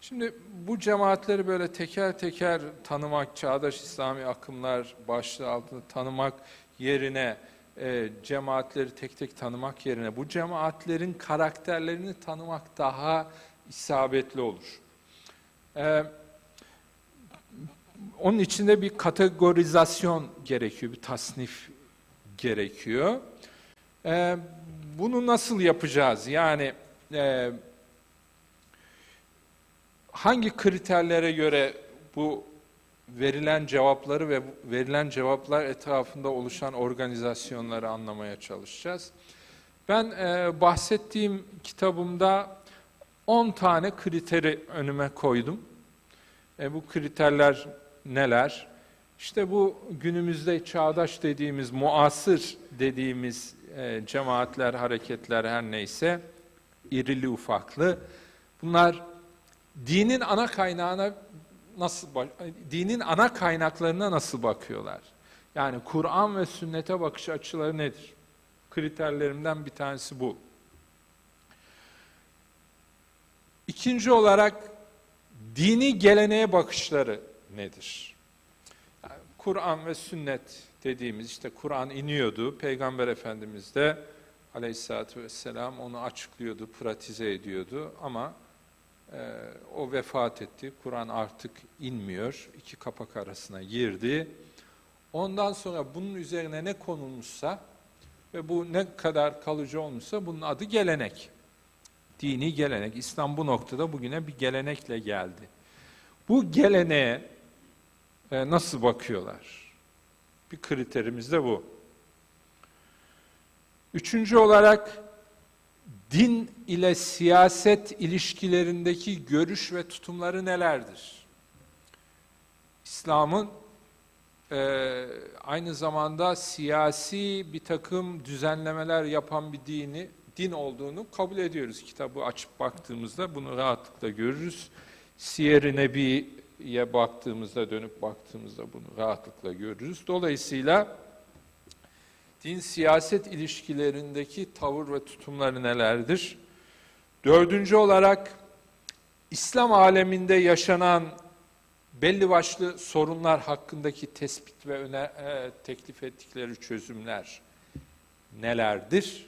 Şimdi bu cemaatleri böyle teker teker tanımak, çağdaş İslami akımlar başlığı altında tanımak yerine, e, cemaatleri tek tek tanımak yerine bu cemaatlerin karakterlerini tanımak daha isabetli olur. E, onun içinde bir kategorizasyon gerekiyor, bir tasnif gerekiyor. E, bunu nasıl yapacağız? Yani e, hangi kriterlere göre bu verilen cevapları ve verilen cevaplar etrafında oluşan organizasyonları anlamaya çalışacağız. Ben e, bahsettiğim kitabımda 10 tane kriteri önüme koydum. E, bu kriterler neler? İşte bu günümüzde çağdaş dediğimiz, muasır dediğimiz e, cemaatler, hareketler her neyse, irili ufaklı. Bunlar dinin ana kaynağına nasıl dinin ana kaynaklarına nasıl bakıyorlar? Yani Kur'an ve sünnete bakış açıları nedir? Kriterlerimden bir tanesi bu. İkinci olarak dini geleneğe bakışları nedir? Yani Kur'an ve sünnet dediğimiz işte Kur'an iniyordu. Peygamber Efendimiz de aleyhissalatü vesselam onu açıklıyordu, pratize ediyordu ama e, o vefat etti. Kur'an artık inmiyor. İki kapak arasına girdi. Ondan sonra bunun üzerine ne konulmuşsa ve bu ne kadar kalıcı olmuşsa bunun adı gelenek. Dini gelenek. İslam bu noktada bugüne bir gelenekle geldi. Bu geleneğe e, nasıl bakıyorlar? Bir kriterimiz de bu. Üçüncü olarak din ile siyaset ilişkilerindeki görüş ve tutumları nelerdir? İslam'ın e, aynı zamanda siyasi bir takım düzenlemeler yapan bir dini, din olduğunu kabul ediyoruz. Kitabı açıp baktığımızda bunu rahatlıkla görürüz. Siyer-i Nebi'ye baktığımızda, dönüp baktığımızda bunu rahatlıkla görürüz. Dolayısıyla din siyaset ilişkilerindeki tavır ve tutumları nelerdir? Dördüncü olarak İslam aleminde yaşanan belli başlı sorunlar hakkındaki tespit ve öne, e, teklif ettikleri çözümler nelerdir?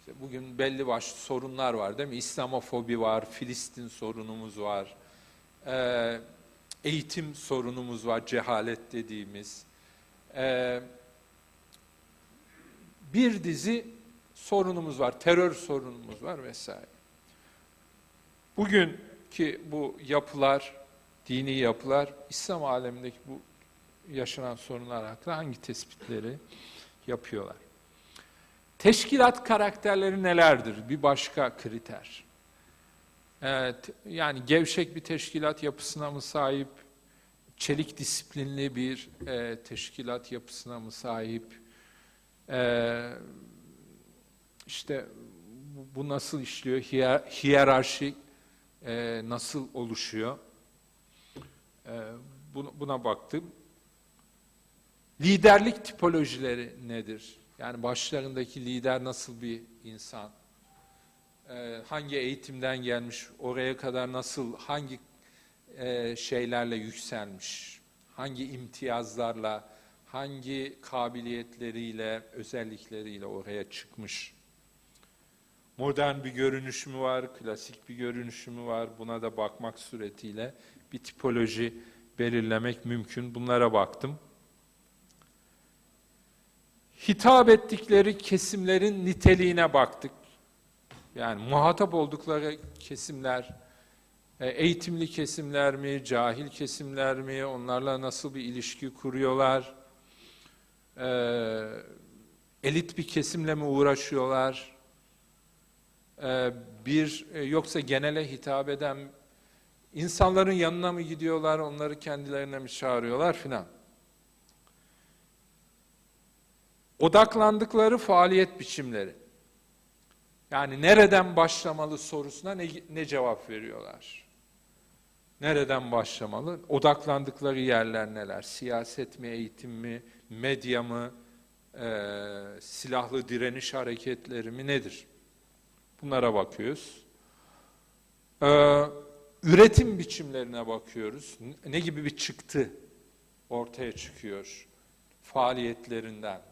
İşte bugün belli başlı sorunlar var değil mi? İslamofobi var, Filistin sorunumuz var, e, eğitim sorunumuz var, cehalet dediğimiz. E, bir dizi sorunumuz var, terör sorunumuz var vesaire. Bugünkü bu yapılar, dini yapılar, İslam alemindeki bu yaşanan sorunlar hakkında hangi tespitleri yapıyorlar? Teşkilat karakterleri nelerdir? Bir başka kriter. Evet, yani gevşek bir teşkilat yapısına mı sahip, çelik disiplinli bir e, teşkilat yapısına mı sahip, ee, işte bu nasıl işliyor, Hiyer, hiyerarşi e, nasıl oluşuyor, e, buna baktım. Liderlik tipolojileri nedir? Yani başlarındaki lider nasıl bir insan? Ee, hangi eğitimden gelmiş, oraya kadar nasıl, hangi e, şeylerle yükselmiş, hangi imtiyazlarla, hangi kabiliyetleriyle, özellikleriyle oraya çıkmış. Modern bir görünüş mü var, klasik bir görünüş mü var? Buna da bakmak suretiyle bir tipoloji belirlemek mümkün. Bunlara baktım. Hitap ettikleri kesimlerin niteliğine baktık. Yani muhatap oldukları kesimler, e, eğitimli kesimler mi, cahil kesimler mi, onlarla nasıl bir ilişki kuruyorlar, e, elit bir kesimle mi uğraşıyorlar? E, bir e, yoksa genele hitap eden insanların yanına mı gidiyorlar, onları kendilerine mi çağırıyorlar filan? Odaklandıkları faaliyet biçimleri. Yani nereden başlamalı sorusuna ne, ne cevap veriyorlar? Nereden başlamalı? Odaklandıkları yerler neler? Siyaset mi, eğitim mi, medya mı, e, silahlı direniş hareketleri mi nedir? Bunlara bakıyoruz. E, üretim biçimlerine bakıyoruz. Ne gibi bir çıktı ortaya çıkıyor faaliyetlerinden.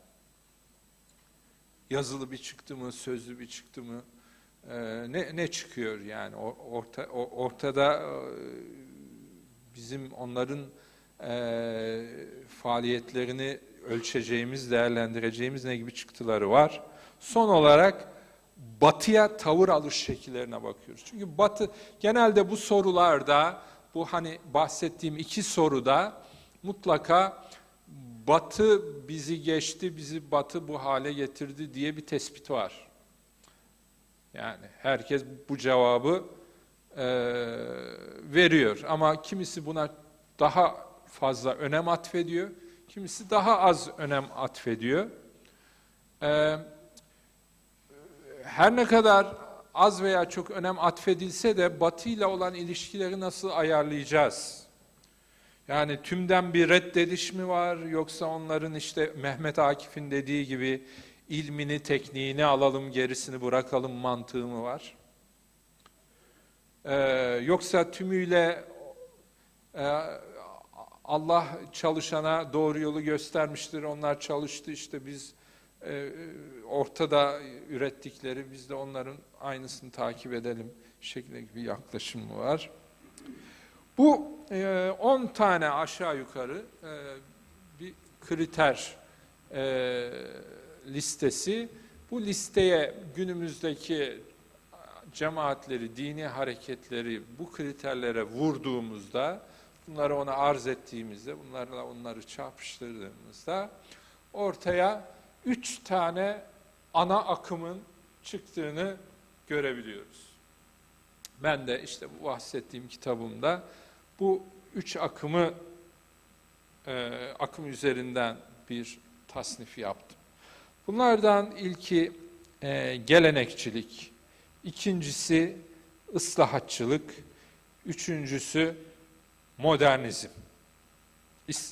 Yazılı bir çıktı mı, sözlü bir çıktı mı? Ee, ne, ne çıkıyor yani orta, ortada e, bizim onların e, faaliyetlerini ölçeceğimiz, değerlendireceğimiz ne gibi çıktıları var. Son olarak batıya tavır alış şekillerine bakıyoruz. Çünkü batı genelde bu sorularda bu hani bahsettiğim iki soruda mutlaka batı bizi geçti, bizi batı bu hale getirdi diye bir tespit var. Yani herkes bu cevabı e, veriyor ama kimisi buna daha fazla önem atfediyor, kimisi daha az önem atfediyor. E, her ne kadar az veya çok önem atfedilse de Batı ile olan ilişkileri nasıl ayarlayacağız? Yani tümden bir reddediş mi var yoksa onların işte Mehmet Akif'in dediği gibi ilmini, tekniğini alalım gerisini bırakalım mantığı mı var? Ee, yoksa tümüyle e, Allah çalışana doğru yolu göstermiştir, onlar çalıştı işte biz e, ortada ürettikleri biz de onların aynısını takip edelim şeklinde bir yaklaşım mı var? Bu 10 tane aşağı yukarı e, bir kriter e, listesi. Bu listeye günümüzdeki cemaatleri, dini hareketleri bu kriterlere vurduğumuzda, bunları ona arz ettiğimizde, bunlarla onları çarpıştırdığımızda ortaya üç tane ana akımın çıktığını görebiliyoruz. Ben de işte bu bahsettiğim kitabımda bu üç akımı e, akım üzerinden bir tasnif yaptım. Bunlardan ilki e, gelenekçilik, ikincisi ıslahatçılık, üçüncüsü modernizm. İslam